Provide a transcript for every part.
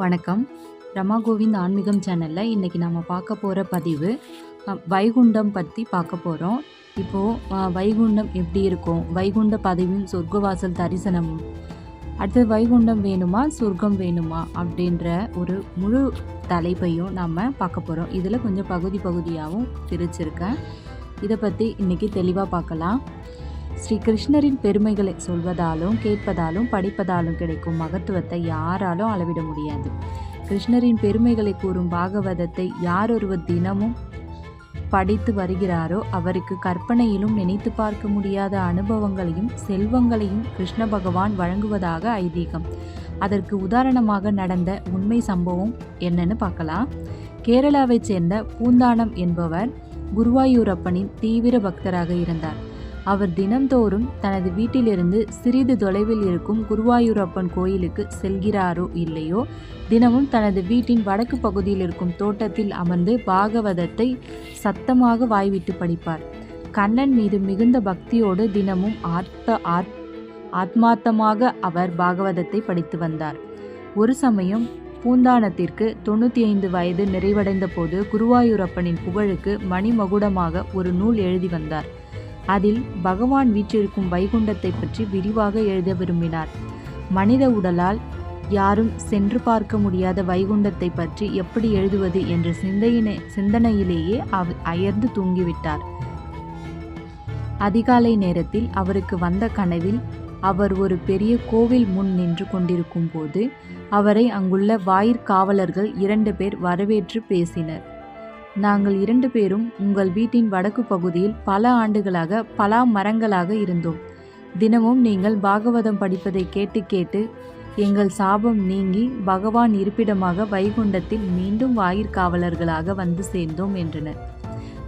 வணக்கம். ரமா கோவிந்த் ஆன்மீகம் சேனலில் இன்றைக்கி நம்ம பார்க்க போகிற பதிவு வைகுண்டம் பற்றி பார்க்க போகிறோம் இப்போது வைகுண்டம் எப்படி இருக்கும்? வைகுண்ட பதவியும் சொர்க்கவாசல் தரிசனமும். அடுத்து வைகுண்டம் வேணுமா? சொர்க்கம் வேணுமா? அப்படின்ற ஒரு முழு தலைப்பையும் நம்ம பார்க்க போகிறோம் இதில் கொஞ்சம் பகுதி பகுதியாகவும் பிரிச்சிருக்கேன். இதை பற்றி இன்றைக்கி தெளிவாக பார்க்கலாம். ஸ்ரீ கிருஷ்ணரின் பெருமைகளை சொல்வதாலும் கேட்பதாலும் படிப்பதாலும் கிடைக்கும் மகத்துவத்தை யாராலும் அளவிட முடியாது. கிருஷ்ணரின் பெருமைகளை கூறும் பாகவதத்தை யார் ஒருவர் தினமும் படித்து வருகிறாரோ அவருக்கு கற்பனையிலும் நினைத்து பார்க்க முடியாத அனுபவங்களையும் செல்வங்களையும் கிருஷ்ண பகவான் வழங்குவதாக ஐதீகம். அதற்கு உதாரணமாக நடந்த உண்மை சம்பவம் என்னன்னு பார்க்கலாம். கேரளாவைச் சேர்ந்த பூந்தானம் என்பவர் குருவாயூரப்பனின் தீவிர பக்தராக இருந்தார். அவர் தினந்தோறும் தனது வீட்டிலிருந்து சிறிது தொலைவில் இருக்கும் குருவாயூரப்பன் கோயிலுக்கு செல்கிறாரோ இல்லையோ தினமும் தனது வீட்டின் வடக்கு பகுதியில் இருக்கும் தோட்டத்தில் அமர்ந்து பாகவதத்தை சத்தமாக வாய்விட்டு படிப்பார். கண்ணன் மீது மிகுந்த பக்தியோடு தினமும் ஆர்த்த ஆத் ஆத்மார்த்தமாக அவர் பாகவதத்தை படித்து வந்தார். ஒரு சமயம் பூந்தானத்திற்கு தொண்ணூற்றி ஐந்து வயது நிறைவடைந்த போது குருவாயூரப்பனின் புகழுக்கு மணிமகுடமாக ஒரு நூல் எழுதி வந்தார். அதில் பகவான் வீற்றிருக்கும் வைகுண்டத்தை பற்றி விரிவாக எழுத விரும்பினார். மனித உடலால் யாரும் சென்று பார்க்க முடியாத வைகுண்டத்தை பற்றி எப்படி எழுதுவது என்ற சிந்தையினை சிந்தனையிலேயே அவ அயர்ந்து தூங்கிவிட்டார். அதிகாலை நேரத்தில் அவருக்கு வந்த கனவில் அவர் ஒரு பெரிய கோவில் முன் நின்று கொண்டிருக்கும் போது அவரை அங்குள்ள வாயிற்காவலர்கள் இரண்டு பேர் வரவேற்று பேசினர். நாங்கள் இரண்டு பேரும் உங்கள் வீட்டின் வடக்கு பகுதியில் பல ஆண்டுகளாக பலா மரங்களாக இருந்தோம். தினமும் நீங்கள் பாகவதம் படிப்பதை கேட்டு கேட்டு எங்கள் சாபம் நீங்கி பகவான் இருப்பிடமாக வைகுண்டத்தில் மீண்டும் வாயிற்காவலர்களாக வந்து சேர்ந்தோம் என்றனர்.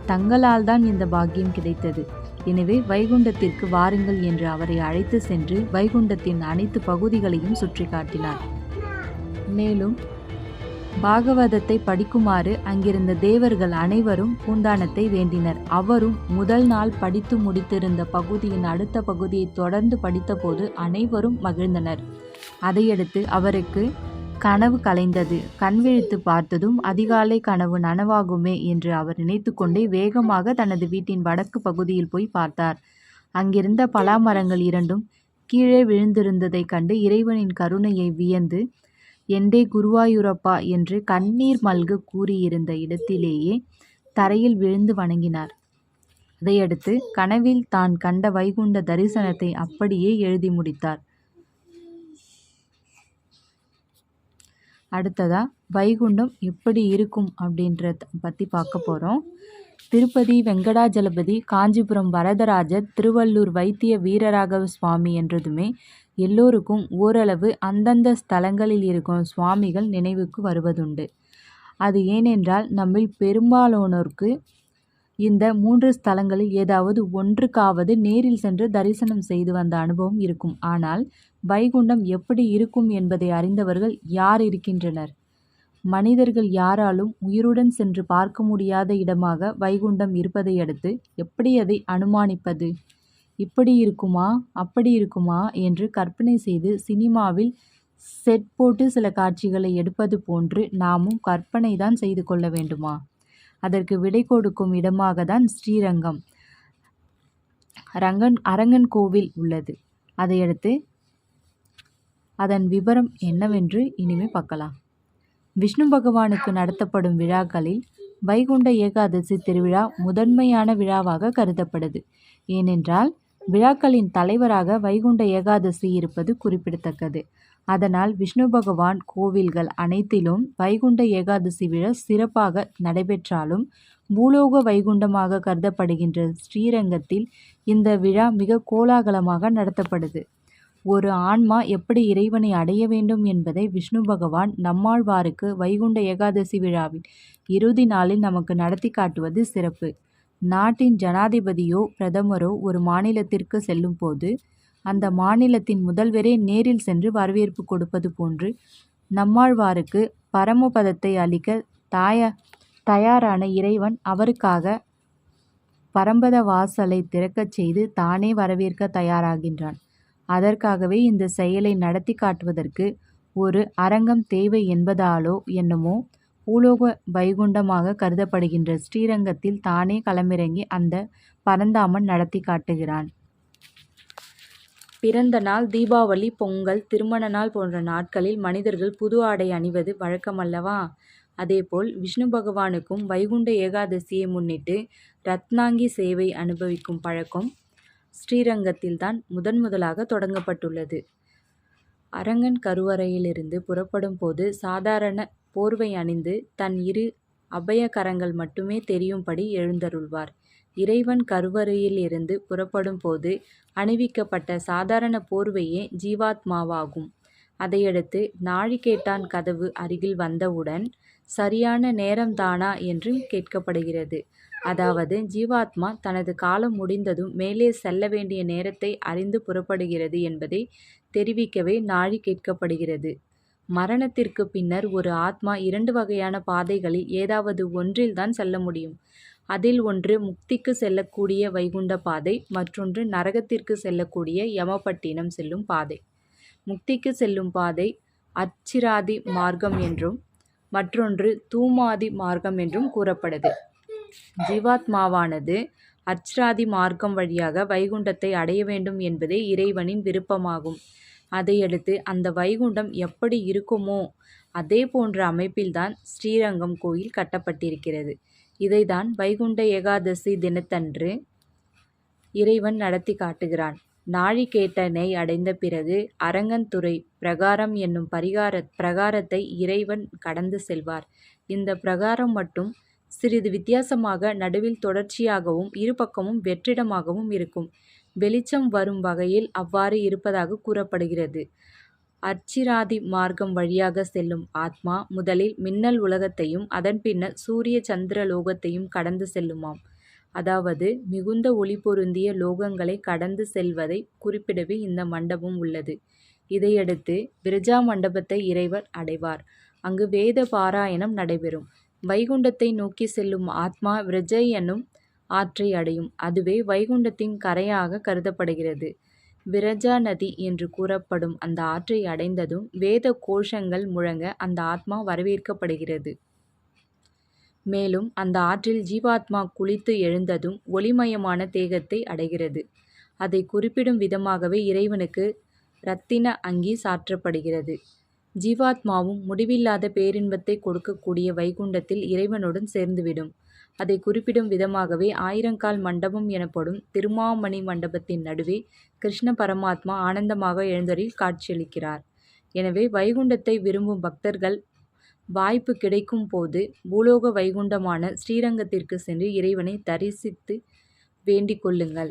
தங்களால் தான் இந்த பாக்கியம் கிடைத்தது. எனவே வைகுண்டத்திற்கு வாருங்கள் என்று அவரை அழைத்து சென்று வைகுண்டத்தின் அனைத்து பகுதிகளையும் சுற்றி காட்டினார். மேலும் பாகவதத்தை படிக்குமாறு அங்கிருந்த தேவர்கள் அனைவரும் பூந்தானத்தை வேண்டினர். அவரும் முதல் நாள் படித்து முடித்திருந்த பகுதியின் அடுத்த பகுதியை தொடர்ந்து படித்தபோது அனைவரும் மகிழ்ந்தனர். அதையடுத்து அவருக்கு கனவு கலைந்தது. கண்விழித்து பார்த்ததும் அதிகாலை கனவு நனவாகுமே என்று அவர் நினைத்துக்கொண்டே வேகமாக தனது வீட்டின் வடக்கு பகுதியில் போய் பார்த்தார். அங்கிருந்த பலாமரங்கள் இரண்டும் கீழே விழுந்திருந்ததைக் கண்டு இறைவனின் கருணையை வியந்து எண்டே குருவாயூரப்பா என்று கண்ணீர் மல்க கூறியிருந்த இடத்திலேயே தரையில் விழுந்து வணங்கினார். அதையடுத்து கனவில் தான் கண்ட வைகுண்ட தரிசனத்தை அப்படியே எழுதி முடித்தார். அடுத்ததா வைகுண்டம் எப்படி இருக்கும் அப்படின்றத பற்றி பார்க்க போகிறோம் திருப்பதி வெங்கடாஜலபதி காஞ்சிபுரம் வரதராஜர் திருவள்ளூர் வைத்திய வீரராகவ சுவாமி என்றதுமே எல்லோருக்கும் ஓரளவு அந்தந்த ஸ்தலங்களில் இருக்கும் சுவாமிகள் நினைவுக்கு வருவதுண்டு. அது ஏனென்றால் நம்மில் பெரும்பாலானோருக்கு இந்த மூன்று ஸ்தலங்களில் ஏதாவது ஒன்றுக்காவது நேரில் சென்று தரிசனம் செய்து வந்த அனுபவம் இருக்கும். ஆனால் வைகுண்டம் எப்படி இருக்கும் என்பதை அறிந்தவர்கள் யார் இருக்கின்றனர்? மனிதர்கள் யாராலும் உயிருடன் சென்று பார்க்க முடியாத இடமாக வைகுண்டம் இருப்பதையடுத்து எப்படி அதை அனுமானிப்பது? இப்படி இருக்குமா? அப்படி இருக்குமா? என்று கற்பனை செய்து சினிமாவில் செட் போட்டு சில காட்சிகளை எடுப்பது போன்று நாமும் கற்பனை தான் செய்து கொள்ள வேண்டுமா? அதற்கு விடை கொடுக்கும் இடமாக தான் ஸ்ரீரங்கம். ரங்கன் அரங்கன் கோவில் உள்ளது. அதையடுத்து அதன் விவரம் என்னவென்று இனிமே பார்க்கலாம். விஷ்ணு பகவானுக்கு நடத்தப்படும் விழாக்களில் வைகுண்ட ஏகாதசி திருவிழா முதன்மையான விழாவாக கருதப்படுது. ஏனென்றால் விழாக்களின் தலைவராக வைகுண்ட ஏகாதசி இருப்பது குறிப்பிடத்தக்கது. அதனால் விஷ்ணு பகவான் கோவில்கள் அனைத்திலும் வைகுண்ட ஏகாதசி விழா சிறப்பாக நடைபெற்றாலும் பூலோக வைகுண்டமாக கருதப்படுகின்ற ஸ்ரீரங்கத்தில் இந்த விழா மிக கோலாகலமாக நடத்தப்படுது. ஒரு ஆன்மா எப்படி இறைவனை அடைய வேண்டும் என்பதை விஷ்ணு பகவான் நம்மாழ்வாருக்கு வைகுண்ட ஏகாதசி விழாவில் இறுதி நாளில் நமக்கு நடத்தி காட்டுவது சிறப்பு. நாட்டின் ஜனாதிபதியோ பிரதமரோ ஒரு மாநிலத்திற்கு செல்லும் போது அந்த மாநிலத்தின் முதல்வரே நேரில் சென்று வரவேற்பு கொடுப்பது போன்று நம்மாழ்வாருக்கு பரமபதத்தை அளிக்க தாய தயாரான இறைவன் அவருக்காக பரம்பத வாசலை திறக்கச் செய்து தானே வரவேற்க தயாராகின்றான். அதற்காகவே இந்த செயலை நடத்தி காட்டுவதற்கு ஒரு அரங்கம் தேவை என்பதாலோ என்னமோ பூலோக வைகுண்டமாக கருதப்படுகின்ற ஸ்ரீரங்கத்தில் தானே களமிறங்கி அந்த பரந்தாமன் நடத்தி காட்டுகிறான். பிறந்த நாள் தீபாவளி பொங்கல் திருமண நாள் போன்ற நாட்களில் மனிதர்கள் புது ஆடை அணிவது வழக்கமல்லவா? அதேபோல் விஷ்ணு பகவானுக்கும் வைகுண்ட ஏகாதசியை முன்னிட்டு ரத்னாங்கி சேவை அனுபவிக்கும் பழக்கம் ஸ்ரீரங்கத்தில்தான் முதன் முதலாக தொடங்கப்பட்டுள்ளது. அரங்கன் கருவறையிலிருந்து புறப்படும் போது சாதாரண போர்வை அணிந்து தன் இரு அபயகரங்கள் மட்டுமே தெரியும்படி எழுந்தருள்வார். இறைவன் கருவறையில் இருந்து புறப்படும் போது அணிவிக்கப்பட்ட சாதாரண போர்வையே ஜீவாத்மாவாகும். அதையடுத்து நாழிகேட்டான் கதவு அருகில் வந்தவுடன் சரியான நேரம்தானா? என்று கேட்கப்படுகிறது. அதாவது ஜீவாத்மா தனது காலம் முடிந்ததும் மேலே செல்ல வேண்டிய நேரத்தை அறிந்து புறப்படுகிறது என்பதை தெரிவிக்கவே நாழி கேட்கப்படுகிறது. மரணத்திற்கு பின்னர் ஒரு ஆத்மா இரண்டு வகையான பாதைகளில் ஏதாவது ஒன்றில்தான் செல்ல முடியும். அதில் ஒன்று முக்திக்கு செல்லக்கூடிய வைகுண்ட பாதை மற்றொன்று நரகத்திற்கு செல்லக்கூடிய யமபட்டினம் செல்லும் பாதை. முக்திக்கு செல்லும் பாதை அச்சிராதி மார்க்கம் என்றும் மற்றொன்று தூமாதி மார்க்கம் என்றும் கூறப்படுது. ஜீவாத்மாவானது அச்சராதி மார்க்கம் வழியாக வைகுண்டத்தை அடைய வேண்டும் என்பதே இறைவனின் விருப்பமாகும். அதையடுத்து அந்த வைகுண்டம் எப்படி இருக்குமோ அதே போன்ற அமைப்பில்தான் ஸ்ரீரங்கம் கோயில் கட்டப்பட்டிருக்கிறது. இதைதான் வைகுண்ட ஏகாதசி தினத்தன்று இறைவன் நடத்தி காட்டுகிறான். நாழிகேட்டனை அடைந்த பிறகு அரங்கன்துறை பிரகாரம் என்னும் பரிகார பிரகாரத்தை இறைவன் கடந்து செல்வார். இந்த பிரகாரம் மட்டும் சிறிது வித்தியாசமாக நடுவில் தொடர்ச்சியாகவும் இருபக்கமும் வெற்றிடமாகவும் இருக்கும். வெளிச்சம் வரும் வகையில் அவ்வாறு இருப்பதாக கூறப்படுகிறது. அர்ச்சிராதி மார்க்கம் வழியாக செல்லும் ஆத்மா முதலில் மின்னல் உலகத்தையும் அதன் பின்னர் சூரிய சந்திர லோகத்தையும் கடந்து செல்லுமாம். அதாவது மிகுந்த ஒளி பொருந்திய லோகங்களை கடந்து செல்வதை குறிப்பிடவே இந்த மண்டபம் உள்ளது. இதையடுத்து விரஜா மண்டபத்தை இறைவர் அடைவார். அங்கு வேத பாராயணம் நடைபெறும். வைகுண்டத்தை நோக்கி செல்லும் ஆத்மா விரஜை எனும் ஆற்றை அடையும். அதுவே வைகுண்டத்தின் கரையாக கருதப்படுகிறது. விரஜா நதி என்று கூறப்படும் அந்த ஆற்றை அடைந்ததும் வேத கோஷங்கள் முழங்க அந்த ஆத்மா வரவேற்கப்படுகிறது. மேலும் அந்த ஆற்றில் ஜீவாத்மா குளித்து எழுந்ததும் ஒளிமயமான தேகத்தை அடைகிறது. அதை குறிப்பிடும் விதமாகவே இறைவனுக்கு இரத்தின அங்கி சாற்றப்படுகிறது. ஜீவாத்மாவும் முடிவில்லாத பேரின்பத்தை கொடுக்கக்கூடிய வைகுண்டத்தில் இறைவனுடன் சேர்ந்துவிடும். அதை குறிப்பிடும் விதமாகவே ஆயிரங்கால் மண்டபம் எனப்படும் திருமாமணி மண்டபத்தின் நடுவே கிருஷ்ண பரமாத்மா ஆனந்தமாக எழுந்தரில் காட்சியளிக்கிறார். எனவே வைகுண்டத்தை விரும்பும் பக்தர்கள் வாய்ப்பு கிடைக்கும் போது பூலோக வைகுண்டமான ஸ்ரீரங்கத்திற்கு சென்று இறைவனை தரிசித்து வேண்டிக் கொள்ளுங்கள்.